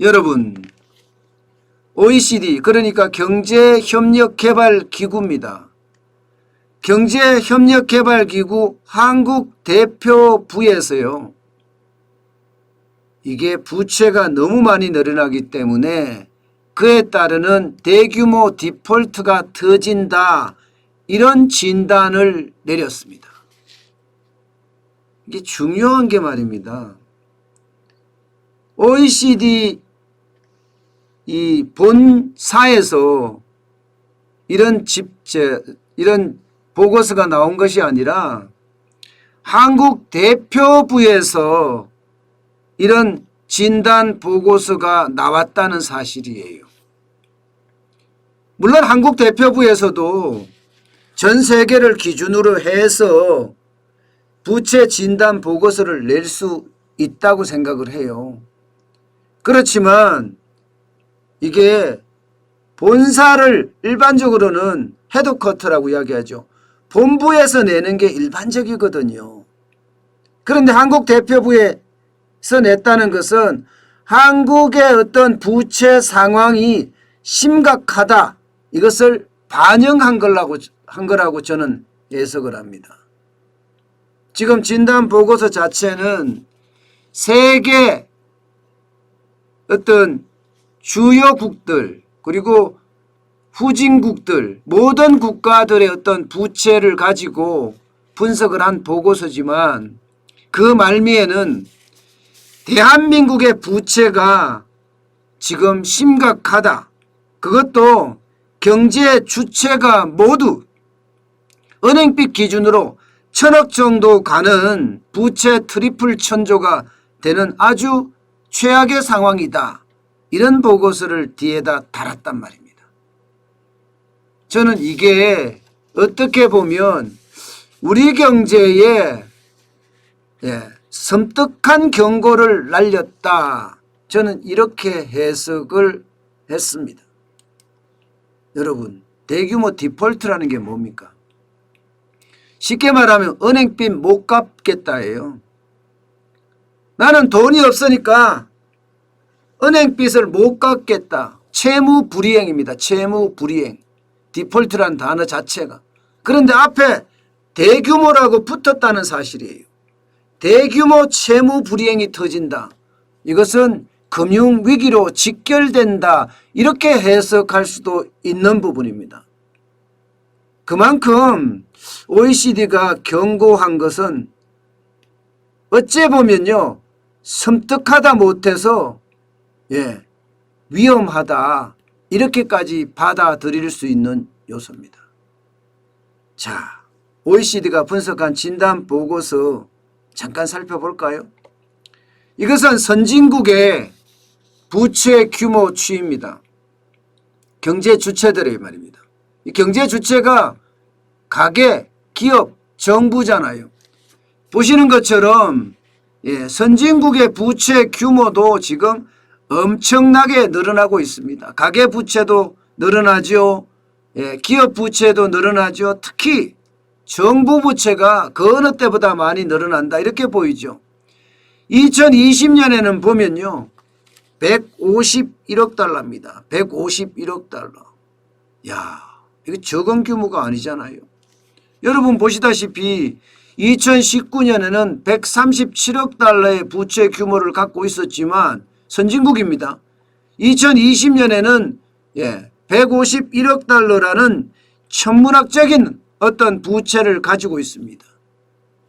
여러분 OECD 그러니까 경제협력개발기구입니다. 경제협력개발기구 한국 대표부에서요. 이게 부채가 너무 많이 늘어나기 때문에 그에 따르는 대규모 디폴트가 터진다. 이런 진단을 내렸습니다. 이게 중요한 게 말입니다. OECD 이 본사에서 이런 집제 이런 보고서가 나온 것이 아니라 한국 대표부에서 이런 진단 보고서가 나왔다는 사실이에요. 물론 한국 대표부에서도 전 세계를 기준으로 해서 부채 진단 보고서를 낼 수 있다고 생각을 해요. 그렇지만 이게 본사를 일반적으로는 헤드쿼터라고 이야기하죠. 본부에서 내는 게 일반적이거든요. 그런데 한국 대표부에서 냈다는 것은 한국의 어떤 부채 상황이 심각하다. 이것을 반영한 거라고, 한 거라고 저는 해석을 합니다. 지금 진단 보고서 자체는 세계 어떤 주요국들 그리고 후진국들 모든 국가들의 어떤 부채를 가지고 분석을 한 보고서지만 그 말미에는 대한민국의 부채가 지금 심각하다. 그것도 경제 주체가 모두 은행빚 기준으로 천억 정도 가는 부채 트리플 천조가 되는 아주 최악의 상황이다. 이런 보고서를 뒤에다 달았단 말입니다. 저는 이게 어떻게 보면 우리 경제에 예, 섬뜩한 경고를 날렸다. 저는 이렇게 해석을 했습니다. 여러분, 대규모 디폴트라는 게 뭡니까? 쉽게 말하면 은행빚 못 갚겠다예요. 나는 돈이 없으니까 은행빚을 못 갚겠다. 채무 불이행입니다. 채무 불이행. 디폴트란 단어 자체가. 그런데 앞에 대규모라고 붙었다는 사실이에요. 대규모 채무 불이행이 터진다. 이것은 금융 위기로 직결된다. 이렇게 해석할 수도 있는 부분입니다. 그만큼 OECD가 경고한 것은 어째 보면요. 섬뜩하다 못해서 예, 위험하다. 이렇게까지 받아들일 수 있는 요소입니다. 자, OECD가 분석한 진단 보고서 잠깐 살펴볼까요? 이것은 선진국의 부채 규모 추이입니다. 경제 주체들의 말입니다. 이 경제 주체가 가계, 기업, 정부잖아요. 보시는 것처럼 예, 선진국의 부채 규모도 지금 엄청나게 늘어나고 있습니다. 가계 부채도 늘어나죠. 예, 기업 부채도 늘어나죠. 특히 정부 부채가 그 어느 때보다 많이 늘어난다 이렇게 보이죠. 2020년에는 보면요. 151억 달러입니다. 151억 달러. 야, 이거 적은 규모가 아니잖아요. 여러분 보시다시피 2019년에는 137억 달러의 부채 규모를 갖고 있었지만 선진국입니다. 2020년에는 예, 151억 달러라는 천문학적인 어떤 부채를 가지고 있습니다.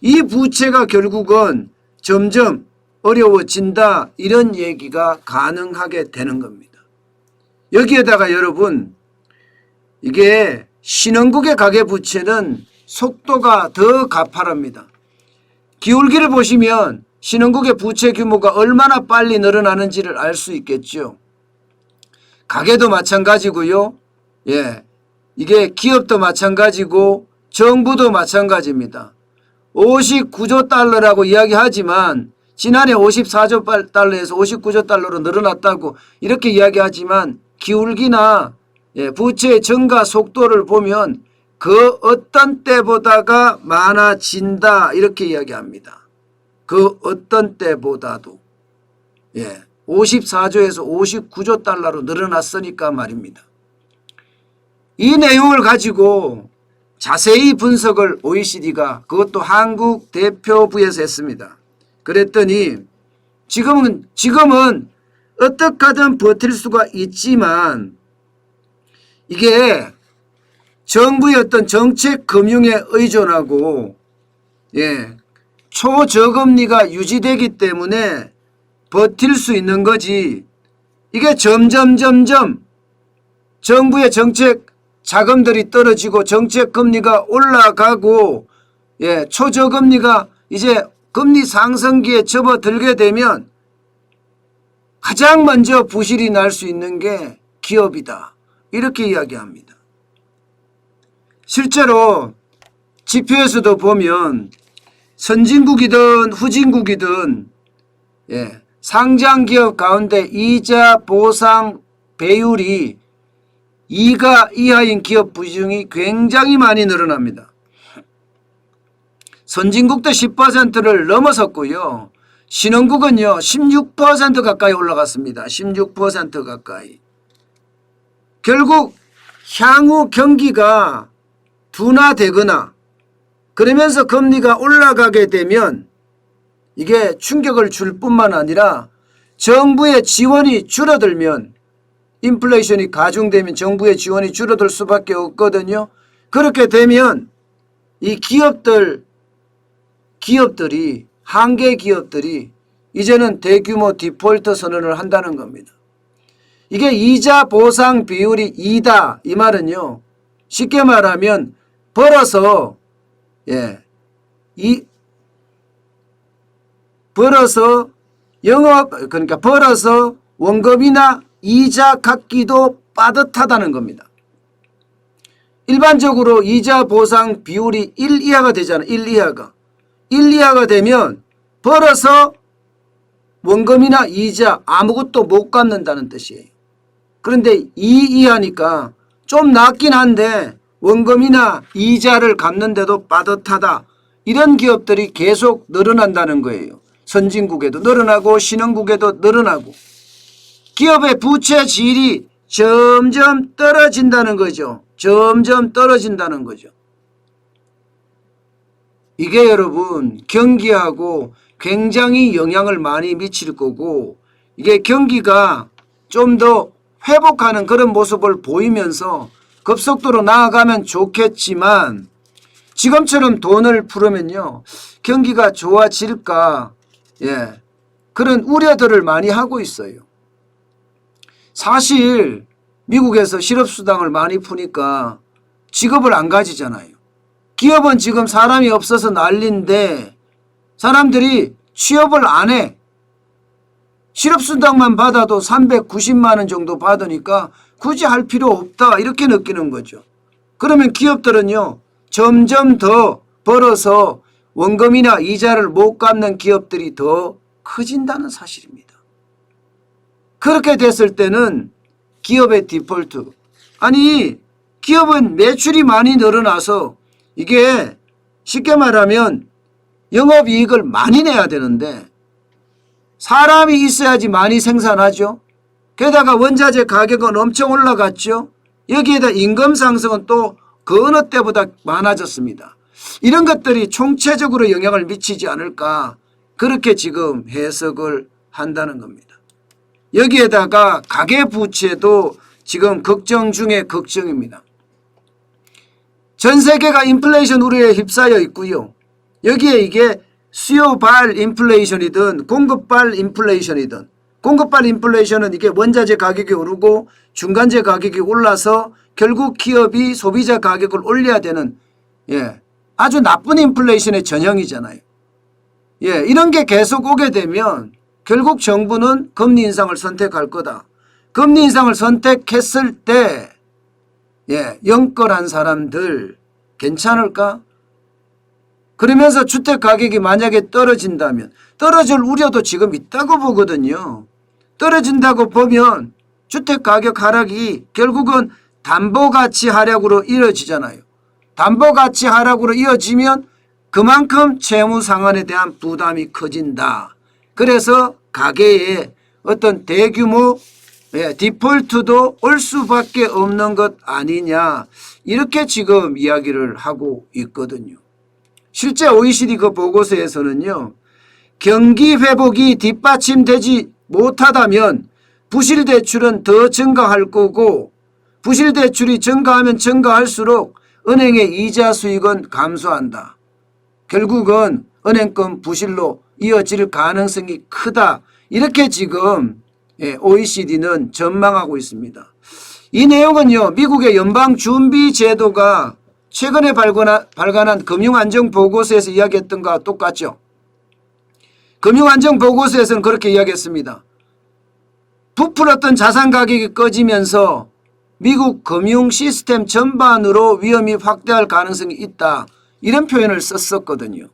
이 부채가 결국은 점점 어려워진다 이런 얘기가 가능하게 되는 겁니다. 여기에다가 여러분 이게 신흥국의 가계부채는 속도가 더 가파릅니다. 기울기를 보시면 신흥국의 부채 규모가 얼마나 빨리 늘어나는지를 알 수 있겠죠. 가게도 마찬가지고요. 예. 이게 기업도 마찬가지고 정부도 마찬가지입니다. 59조 달러라고 이야기하지만 지난해 54조 달러에서 59조 달러로 늘어났다고 이렇게 이야기하지만 기울기나 예, 부채 증가 속도를 보면 그 어떤 때보다가 많아진다 이렇게 이야기합니다. 그 어떤 때보다도 예, 54조에서 59조 달러로 늘어났으니까 말입니다. 이 내용을 가지고 자세히 분석을 OECD가 그것도 한국 대표부에서 했습니다. 그랬더니 지금은 지금은 어떻게 하든 버틸 수가 있지만 이게 정부의 어떤 정책 금융에 의존하고 예 초저금리가 유지되기 때문에 버틸 수 있는 거지 이게 점점 점점 정부의 정책 자금들이 떨어지고 정책 금리가 올라가고 예 초저금리가 이제 금리 상승기에 접어들게 되면 가장 먼저 부실이 날 수 있는 게 기업이다. 이렇게 이야기합니다. 실제로 지표에서도 보면 선진국이든 후진국이든 예, 상장 기업 가운데 이자 보상 배율이 2가 이하인 기업 비중이 굉장히 많이 늘어납니다. 선진국도 10%를 넘어섰고요. 신흥국은요 16% 가까이 올라갔습니다. 16% 가까이. 결국 향후 경기가 둔화되거나 그러면서 금리가 올라가게 되면 이게 충격을 줄 뿐만 아니라 정부의 지원이 줄어들면 인플레이션이 가중되면 정부의 지원이 줄어들 수밖에 없거든요. 그렇게 되면 이 기업들 기업들이 한계 기업들이 이제는 대규모 디폴트 선언을 한다는 겁니다. 이게 이자 보상 비율이 2다 이 말은요. 쉽게 말하면 벌어서 예. 이 벌어서 영업 그러니까 벌어서 원금이나 이자 갚기도 빠듯하다는 겁니다. 일반적으로 이자 보상 비율이 1 이하가 되잖아요. 1 이하가. 1 이하가 되면 벌어서 원금이나 이자 아무것도 못 갚는다는 뜻이에요. 그런데 2 이하니까 좀 낮긴 한데 원금이나 이자를 갚는데도 빠듯하다. 이런 기업들이 계속 늘어난다는 거예요. 선진국에도 늘어나고 신흥국에도 늘어나고 기업의 부채 질이 점점 떨어진다는 거죠. 점점 떨어진다는 거죠. 이게 여러분 경기하고 굉장히 영향을 많이 미칠 거고 이게 경기가 좀 더 회복하는 그런 모습을 보이면서 급속도로 나아가면 좋겠지만 지금처럼 돈을 풀으면요 경기가 좋아질까 예 그런 우려들을 많이 하고 있어요. 사실 미국에서 실업수당을 많이 푸니까 직업을 안 가지잖아요. 기업은 지금 사람이 없어서 난리인데 사람들이 취업을 안 해. 실업수당만 받아도 390만 원 정도 받으니까 굳이 할 필요 없다 이렇게 느끼는 거죠. 그러면 기업들은요 점점 더 벌어서 원금이나 이자를 못 갚는 기업들이 더 커진다는 사실입니다. 그렇게 됐을 때는 기업의 디폴트 아니 기업은 매출이 많이 늘어나서 이게 쉽게 말하면 영업이익을 많이 내야 되는데 사람이 있어야지 많이 생산하죠. 게다가 원자재 가격은 엄청 올라갔죠. 여기에다 임금 상승은 또 그 어느 때보다 많아졌습니다. 이런 것들이 총체적으로 영향을 미치지 않을까 그렇게 지금 해석을 한다는 겁니다. 여기에다가 가계부채도 지금 걱정 중에 걱정입니다. 전 세계가 인플레이션 우려에 휩싸여 있고요. 여기에 이게 수요발 인플레이션이든 공급발 인플레이션이든 공급발 인플레이션은 이게 원자재 가격이 오르고 중간재 가격이 올라서 결국 기업이 소비자 가격을 올려야 되는 예, 아주 나쁜 인플레이션의 전형이잖아요. 예, 이런 게 계속 오게 되면 결국 정부는 금리 인상을 선택할 거다. 금리 인상을 선택했을 때 예, 영끌한 사람들 괜찮을까? 그러면서 주택 가격이 만약에 떨어진다면 떨어질 우려도 지금 있다고 보거든요. 떨어진다고 보면 주택 가격 하락이 결국은 담보 가치 하락으로 이어지잖아요. 담보 가치 하락으로 이어지면 그만큼 채무 상환에 대한 부담이 커진다. 그래서 가계에 어떤 대규모 예, 디폴트도 올 수밖에 없는 것 아니냐 이렇게 지금 이야기를 하고 있거든요. 실제 OECD 그 보고서에서는요. 경기 회복이 뒷받침되지 못하다면 부실 대출은 더 증가할 거고 부실 대출이 증가하면 증가할수록 은행의 이자 수익은 감소한다. 결국은 은행권 부실로 이어질 가능성이 크다. 이렇게 지금 예, OECD는 전망하고 있습니다. 이 내용은요, 미국의 연방준비제도가 최근에 발간한 금융안정보고서에서 이야기했던 것과 똑같죠. 금융안정보고서에서는 그렇게 이야기했습니다. 부풀었던 자산 가격이 꺼지면서 미국 금융 시스템 전반으로 위험이 확대할 가능성이 있다. 이런 표현을 썼었거든요.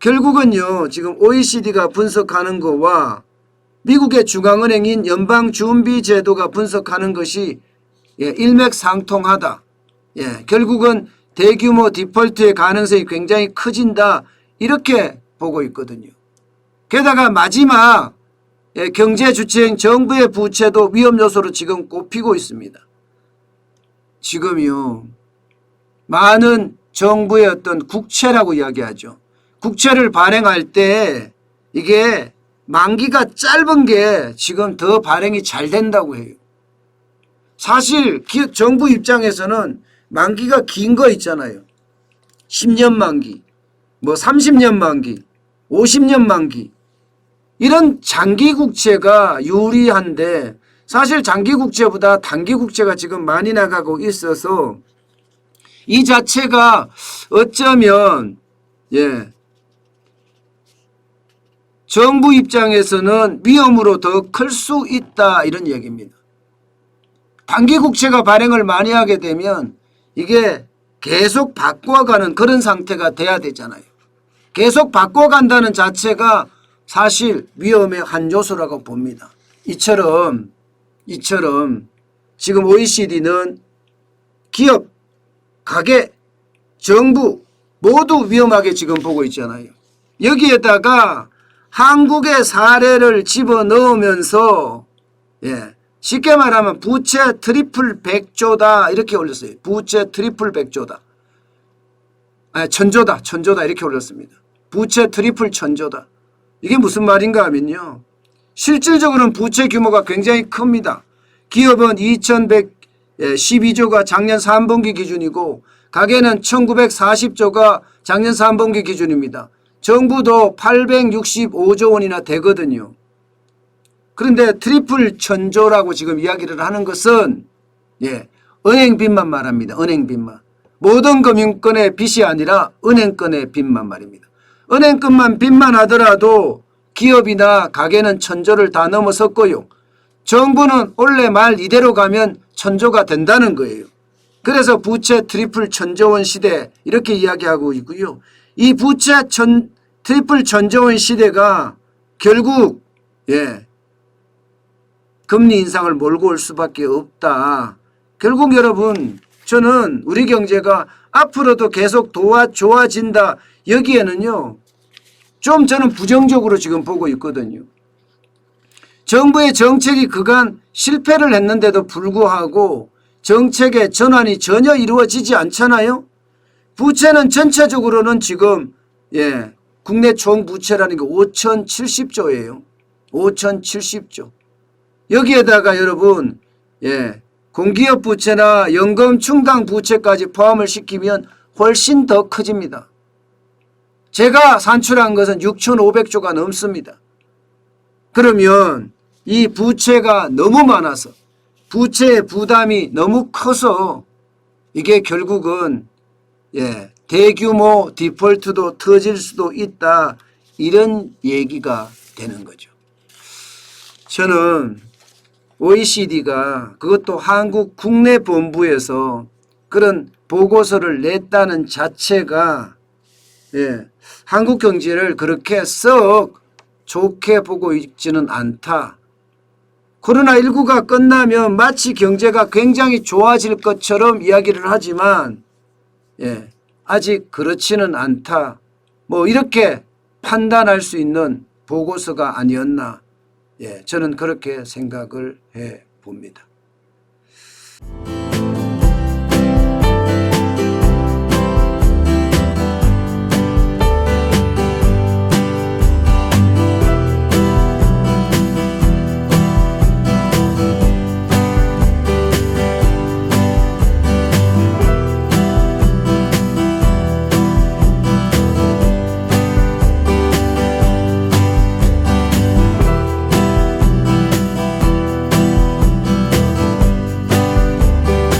결국은요, 지금 OECD가 분석하는 거와 미국의 중앙은행인 연방준비제도가 분석하는 것이 예, 일맥상통하다. 예, 결국은 대규모 디폴트의 가능성이 굉장히 커진다. 이렇게 보고 있거든요. 게다가 마지막 예, 경제 주체인 정부의 부채도 위험 요소로 지금 꼽히고 있습니다. 지금요. 많은 정부의 어떤 국채라고 이야기하죠. 국채를 발행할 때 이게 만기가 짧은 게 지금 더 발행이 잘 된다고 해요. 사실 기- 정부 입장에서는 만기가 긴 거 있잖아요. 10년 만기, 뭐 30년 만기, 50년 만기. 이런 장기 국채가 유리한데 사실 장기 국채보다 단기 국채가 지금 많이 나가고 있어서 이 자체가 어쩌면 예 정부 입장에서는 위험으로 더 클 수 있다 이런 얘기입니다. 단기 국채가 발행을 많이 하게 되면 이게 계속 바꿔가는 그런 상태가 돼야 되잖아요. 계속 바꿔간다는 자체가 사실 위험의 한 요소라고 봅니다. 이처럼 이처럼 지금 OECD는 기업, 가게, 정부 모두 위험하게 지금 보고 있잖아요. 여기에다가 한국의 사례를 집어넣으면서 예, 쉽게 말하면 부채 트리플 백조다 이렇게 올렸어요. 부채 트리플 백조다. 아니, 천조다. 천조다 이렇게 올렸습니다. 부채 트리플 천조다. 이게 무슨 말인가 하면요. 실질적으로는 부채 규모가 굉장히 큽니다. 기업은 2112조가 작년 3분기 기준이고 가계는 1940조가 작년 3분기 기준입니다. 정부도 865조 원이나 되거든요. 그런데 트리플 천조라고 지금 이야기를 하는 것은 예, 은행빚만 말합니다. 은행빚만. 모든 금융권의 빚이 아니라 은행권의 빚만 말입니다. 은행권만 빚만 하더라도 기업이나 가게는 천조를 다 넘어섰고요. 정부는 원래 말 이대로 가면 천조가 된다는 거예요. 그래서 부채 트리플 천조원 시대 이렇게 이야기하고 있고요. 이 부채 천 트리플 천조원 시대가 결국 예 금리 인상을 몰고 올 수밖에 없다. 결국 여러분 저는 우리 경제가 앞으로도 계속 도와 좋아진다. 여기에는요. 좀 저는 부정적으로 지금 보고 있거든요. 정부의 정책이 그간 실패를 했는데도 불구하고 정책의 전환이 전혀 이루어지지 않잖아요. 부채는 전체적으로는 지금 예, 국내 총 부채라는 게 5,070조예요. 5,070조. 여기에다가 여러분 예, 공기업 부채나 연금 충당 부채까지 포함을 시키면 훨씬 더 커집니다. 제가 산출한 것은 6,500조가 넘습니다. 그러면 이 부채가 너무 많아서 부채의 부담이 너무 커서 이게 결국은 예, 대규모 디폴트도 터질 수도 있다. 이런 얘기가 되는 거죠. 저는 OECD가 그것도 한국 국내 본부에서 그런 보고서를 냈다는 자체가 예, 한국 경제를 그렇게 썩 좋게 보고 있지는 않다. 코로나19가 끝나면 마치 경제가 굉장히 좋아질 것처럼 이야기를 하지만 예, 아직 그렇지는 않다. 뭐 이렇게 판단할 수 있는 보고서가 아니었나 예, 저는 그렇게 생각을 해 봅니다.